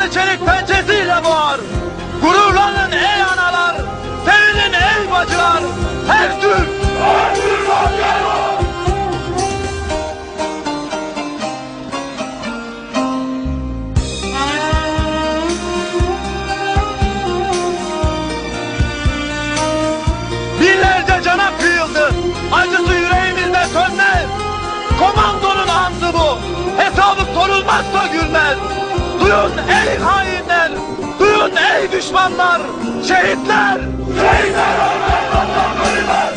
düşmanı çelik pençesiyle boğar. Gururlanın ey analar, sevinin ey bacılar. Her Türk, her Türk asker. Binlerce cana kıyıldı. Acısı yüreğimizde sönmez. Komandonun andı bu. Hesabı sorulmazsa gülmez. Duyun ey hainler. Duyun ey düşmanlar. Şehitler. Şehitler ölmez vatan bölünmez.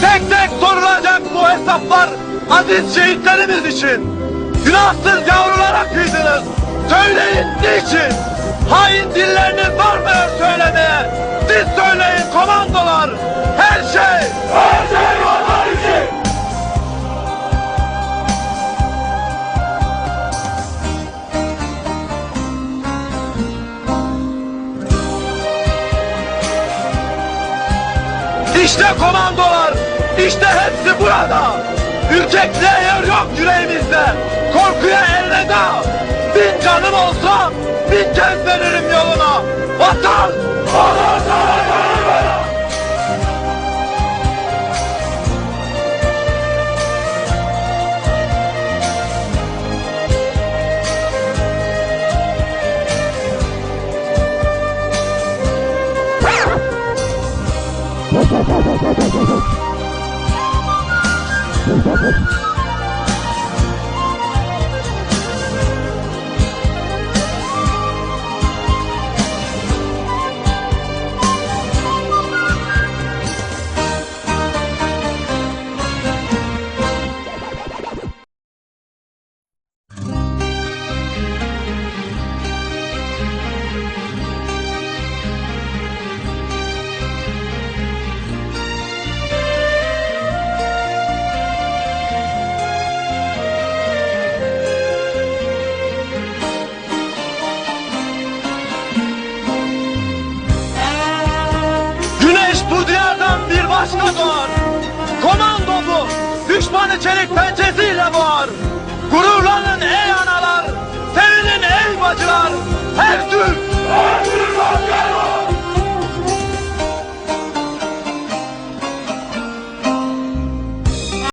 Tek tek sorulacak bu hesaplar aziz şehitlerimiz için. Günahsız yavrulara kıydınız. Söyleyin niçin? Hain dilleriniz varmıyor söylemeye. Siz söyleyin komandolar. Her şey. Her şey vatan için. İşte komandolar, işte hepsi burada. Ürkekliğe yer yok yüreğimizde. Korkuya elveda. Bin canım olsa bin kez veririm yoluna. Vatan! Çelik pençesiyle boğar. Gururlanın ey analar, sevinin ey bacılar, her Türk! Her Türk asker var!